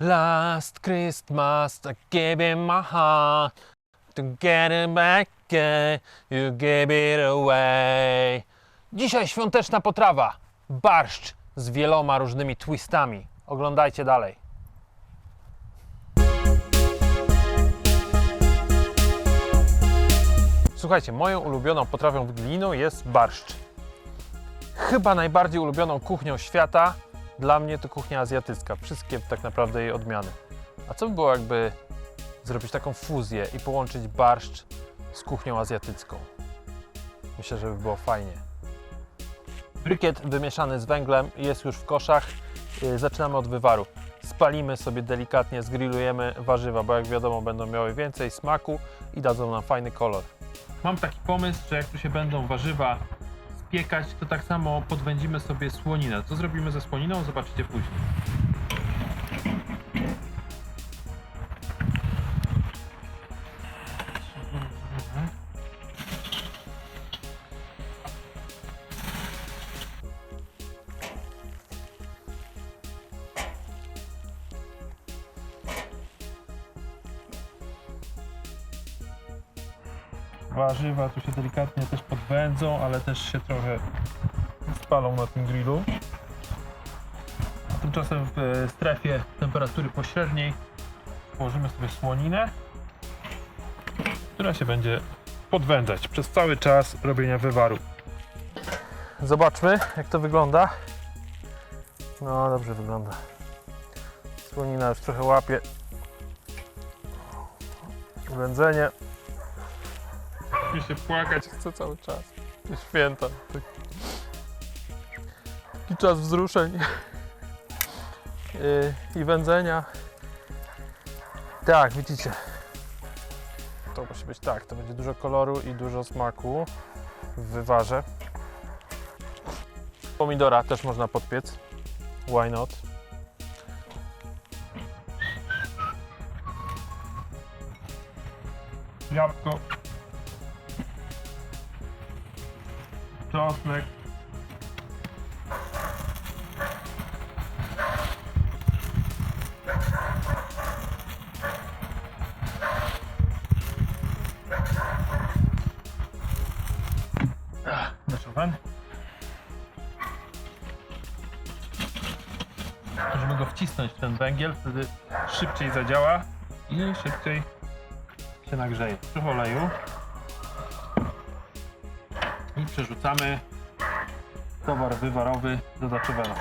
Last Christmas I gave him my heart To get it back You gave it away. Dzisiaj świąteczna potrawa Barszcz z wieloma różnymi twistami. Oglądajcie dalej. Słuchajcie, moją ulubioną potrawą wigilijną jest barszcz. Chyba najbardziej ulubioną kuchnią świata dla mnie to kuchnia azjatycka. Wszystkie tak naprawdę jej odmiany. A co by było jakby zrobić taką fuzję i połączyć barszcz z kuchnią azjatycką? Myślę, że by było fajnie. Brykiet wymieszany z węglem jest już w koszach. Yy, Zaczynamy od wywaru. Spalimy sobie delikatnie, zgrillujemy warzywa, bo jak wiadomo będą miały więcej smaku i dadzą nam fajny kolor. Mam taki pomysł, że jak tu się będą warzywa spiekać, to tak samo podwędzimy sobie słoninę. Co zrobimy ze słoniną, zobaczycie później. Warzywa tu się delikatnie też podwędzą, ale też się trochę spalą na tym grillu. Tymczasem w e, strefie temperatury pośredniej położymy sobie słoninę, która się będzie podwędzać przez cały czas robienia wywaru. Zobaczmy, jak to wygląda. No, dobrze wygląda. Słonina już trochę łapie wędzenie mi się płakać chce cały czas. Te święta. Taki, taki czas wzruszeń i wędzenia. Tak, widzicie. To musi być tak. To będzie dużo koloru i dużo smaku w wywarze. Pomidora też można podpiec. Why not? Jabłko czosnek. Możemy go wcisnąć w ten węgiel, wtedy szybciej zadziała i szybciej się nagrzeje. Trochę oleju przerzucamy towar wywarowy do zaczowela.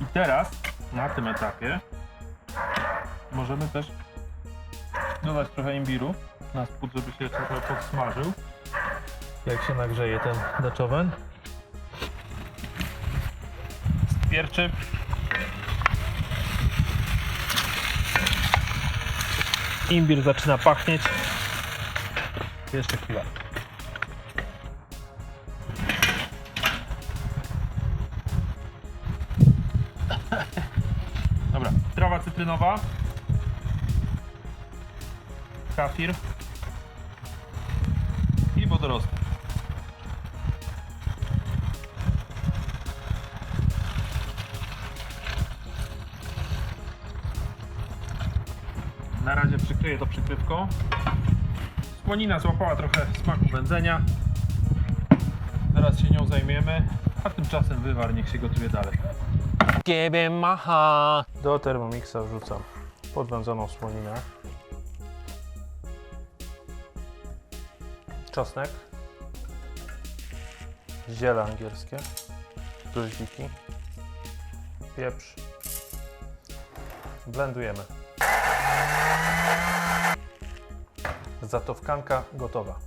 I teraz na tym etapie możemy też dodać trochę imbiru na spód, żeby się trochę podsmażył. Jak się nagrzeje ten daczowen. Spierczy. Imbir zaczyna pachnieć. Jeszcze chwila. Trawa cytrynowa. Kafir. I wodorosty. Na razie przykryję to przykrywką. Słonina złapała trochę smaku wędzenia. Zaraz się nią zajmiemy, a tymczasem wywar niech się gotuje dalej. My heart. Do Thermomixa wrzucam podwędzoną słoninę. Czosnek. Ziele angielskie. Goździki. Pieprz. Blendujemy. Zatowkanka gotowa.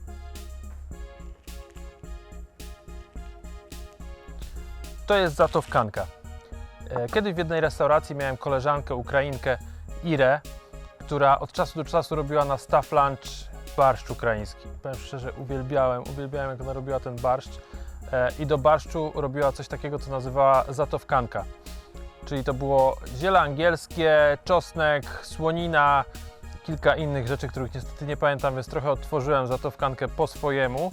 To jest zatowkanka. E, Kiedyś w jednej restauracji miałem koleżankę, Ukrainkę, Irę, która od czasu do czasu robiła na staff lunch barszcz ukraiński. Powiem szczerze, uwielbiałem, uwielbiałem jak ona robiła ten barszcz. E, I do barszczu robiła coś takiego, co nazywała zatowkanka. Czyli to było ziele angielskie, czosnek, słonina, kilka innych rzeczy, których niestety nie pamiętam, więc trochę odtworzyłem zatowkankę po swojemu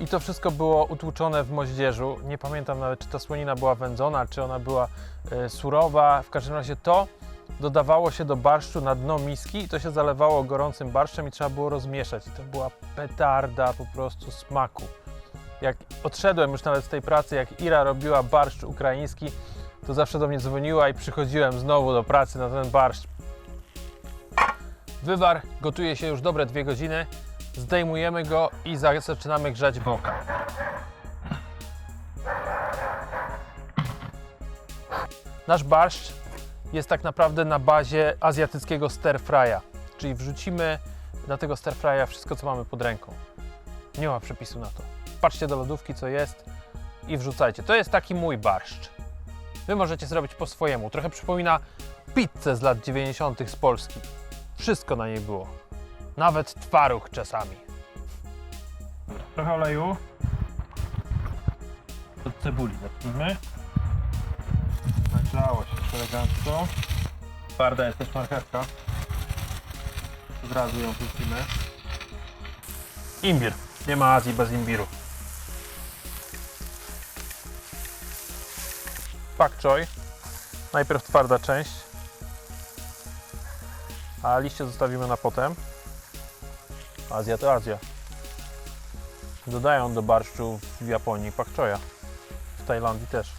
I to wszystko było utłuczone w moździerzu. Nie pamiętam nawet, czy ta słonina była wędzona, czy ona była e, surowa. W każdym razie to dodawało się do barszczu na dno miski i to się zalewało gorącym barszczem i trzeba było rozmieszać. I to była petarda po prostu smaku. Jak odszedłem już nawet z tej pracy, jak Ira robiła barszcz ukraiński, to zawsze do mnie dzwoniła i przychodziłem znowu do pracy na ten barszcz. Wywar gotuje się już dobre dwie godziny. Zdejmujemy go i za- zaczynamy grzać boka. Nasz barszcz jest tak naprawdę na bazie azjatyckiego stir fry'a, czyli wrzucimy na tego stir fry'a wszystko, co mamy pod ręką. Nie ma przepisu na to. Patrzcie do lodówki, co jest i wrzucajcie. To jest taki mój barszcz. Wy możecie zrobić po swojemu. Trochę przypomina pizzę z lat 90. z Polski. Wszystko na niej było. Nawet twaróg czasami. Trochę oleju. Od cebuli zacznijmy. Nagrzało się elegancko. Twarda jest też marchewka. Od razu ją wrzucimy. Imbir. Nie ma Azji bez imbiru. Pak choi. Najpierw twarda część. A liście zostawimy na potem. Azja to Azja. Dodają do barszczu w Japonii pak choya. W Tajlandii też.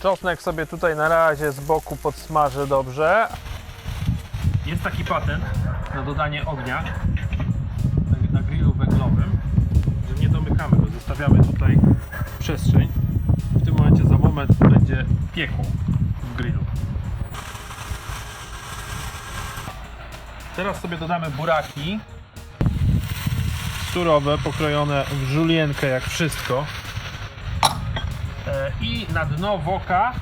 Czosnek sobie tutaj na razie z boku podsmażę dobrze. Jest taki patent na dodanie ognia na- grillu węglowym, że nie domykamy go, zostawiamy tutaj przestrzeń. W tym momencie za moment będzie piekło w grillu. Teraz sobie dodamy buraki surowe, pokrojone w żulienkę jak wszystko. E, I na dno woka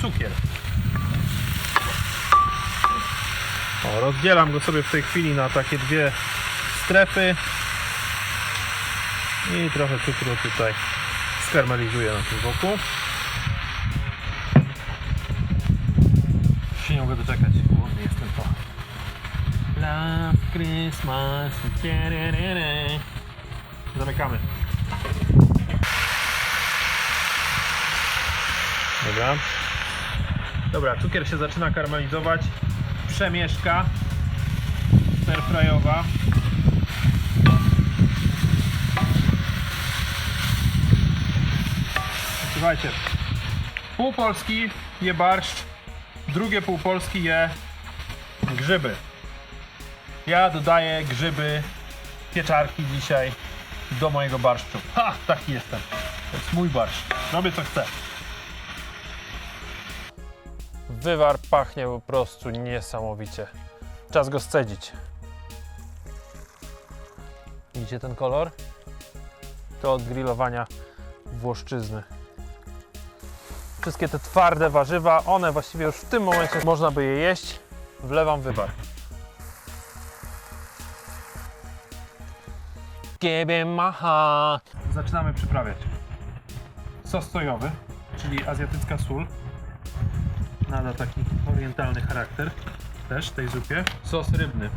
cukier. O, rozdzielam go sobie w tej chwili na takie dwie strefy. I trochę cukru tutaj skarmelizuję na tym woku. Się nie mogę doczekać. Love Christmas. Zamykamy. Dobra. Dobra, cukier się zaczyna karmelizować. Przemieszka stir-fryowa. Słuchajcie, pół Polski je barszcz, drugie pół Polski je grzyby. Ja dodaję grzyby, pieczarki dzisiaj do mojego barszczu. Ha, taki jestem. To jest mój barszcz. Robię co chcę. Wywar pachnie po prostu niesamowicie. Czas go scedzić. Widzicie ten kolor? To od grillowania włoszczyzny. Wszystkie te twarde warzywa, one właściwie już w tym momencie można by je jeść. Wlewam wywar. Give maha. Zaczynamy przyprawiać. Sos sojowy, czyli azjatycka sól. Nada taki orientalny charakter też tej zupie. Sos rybny,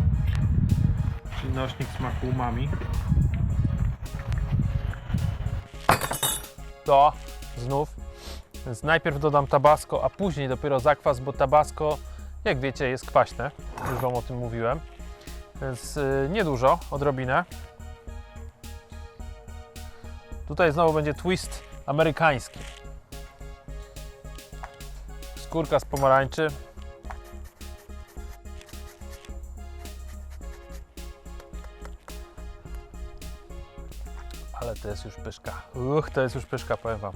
czyli nośnik smaku umami. To znów. Więc najpierw dodam tabasco, a później dopiero zakwas, bo tabasco, jak wiecie, jest kwaśne. Już Wam o tym mówiłem. Więc yy, niedużo, odrobinę. Tutaj znowu będzie twist amerykański. Skórka z pomarańczy. Ale to jest już pyszka. Uch, to jest już pyszka, powiem Wam.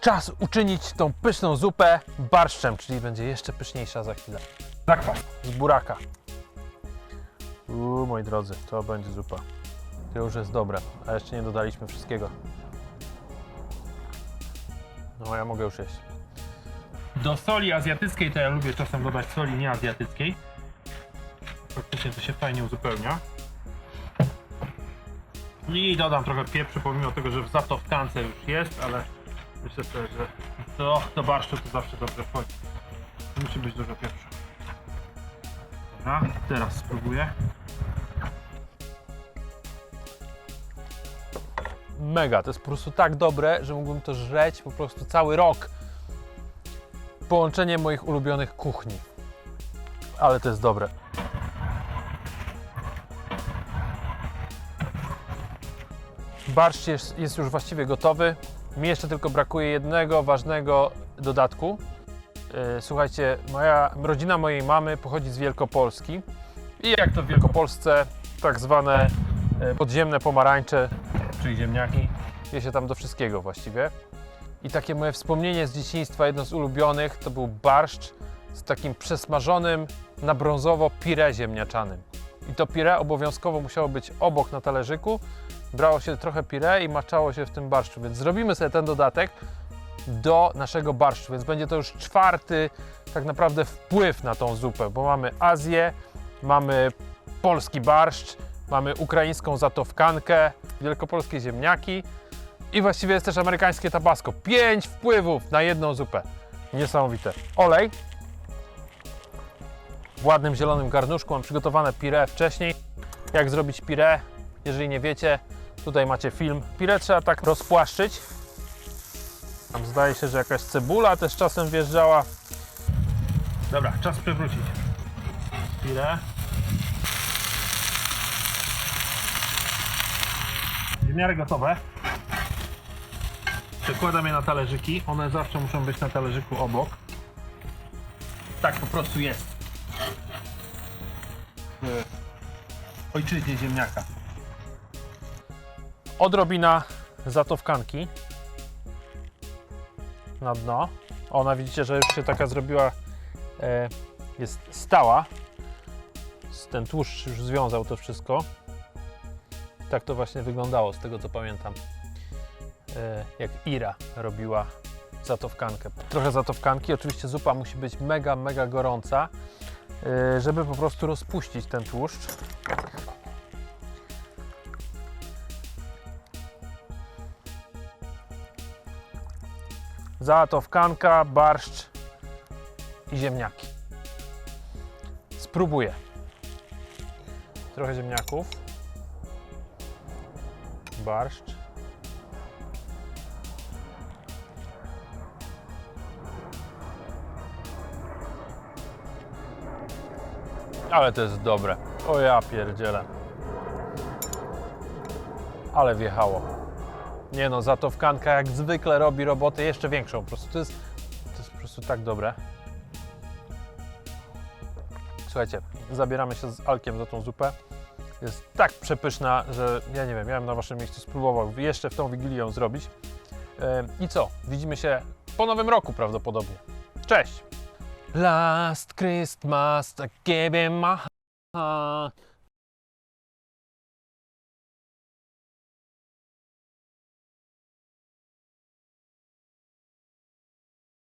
Czas uczynić tą pyszną zupę barszczem, czyli będzie jeszcze pyszniejsza za chwilę. Zakwas z buraka. Uuu, moi drodzy, to będzie zupa. To już jest dobre, a jeszcze nie dodaliśmy wszystkiego. No, ja mogę już jeść. Do soli azjatyckiej to ja lubię czasem dodać soli nieazjatyckiej. Faktycznie to się fajnie uzupełnia. I dodam trochę pieprzu, pomimo tego, że za to w kance już jest, ale myślę sobie, że to do barszczu to zawsze dobrze wchodzi. Musi być dużo pieprzu. Dobra, teraz spróbuję. Mega. To jest po prostu tak dobre, że mógłbym to żreć po prostu cały rok. Połączenie moich ulubionych kuchni. Ale to jest dobre. Barszcz jest, jest już właściwie gotowy. Mi jeszcze tylko brakuje jednego ważnego dodatku. E, Słuchajcie, moja rodzina mojej mamy pochodzi z Wielkopolski i jak to w Wielkopolsce, tak zwane e, podziemne pomarańcze, czyli ziemniaki, je się tam do wszystkiego właściwie. I takie moje wspomnienie z dzieciństwa, jedno z ulubionych, to był barszcz z takim przesmażonym na brązowo pire ziemniaczanym. I to pire obowiązkowo musiało być obok na talerzyku. Brało się trochę pire i maczało się w tym barszczu, więc zrobimy sobie ten dodatek do naszego barszczu, więc będzie to już czwarty tak naprawdę wpływ na tą zupę, bo mamy Azję, mamy polski barszcz, mamy ukraińską zatowkankę, wielkopolskie ziemniaki i właściwie jest też amerykańskie tabasco. Pięć wpływów na jedną zupę. Niesamowite. Olej. W ładnym zielonym garnuszku mam przygotowane pire wcześniej. Jak zrobić pire? Jeżeli nie wiecie, tutaj macie film. Pire trzeba tak rozpłaszczyć. Tam zdaje się, że jakaś cebula też czasem wjeżdżała. Dobra, czas przewrócić. Pire. W miarę gotowe. Przekładam je na talerzyki. One zawsze muszą być na talerzyku obok. Tak po prostu jest. W ojczyźnie ziemniaka. Odrobina zatowkanki na dno. Ona widzicie, że już się taka zrobiła, e, jest stała. Ten tłuszcz już związał to wszystko. Tak to właśnie wyglądało, z tego co pamiętam. E, jak Ira robiła zatowkankę. Trochę zatowkanki, oczywiście zupa musi być mega, mega gorąca, e, żeby po prostu rozpuścić ten tłuszcz. Zatowkanka, barszcz i ziemniaki. Spróbuję. Trochę ziemniaków. Barszcz. Ale to jest dobre. O ja pierdzielę. Ale wjechało. Nie no, zatowkanka jak zwykle robi robotę jeszcze większą. Po prostu to jest, to jest po prostu tak dobre. Słuchajcie, zabieramy się z Alkiem za tą zupę. Jest tak przepyszna, że ja nie wiem, ja bym na waszym miejscu spróbował jeszcze w tą Wigilię zrobić. I co? Widzimy się po nowym roku prawdopodobnie. Cześć! Last Christmas I gave him my heart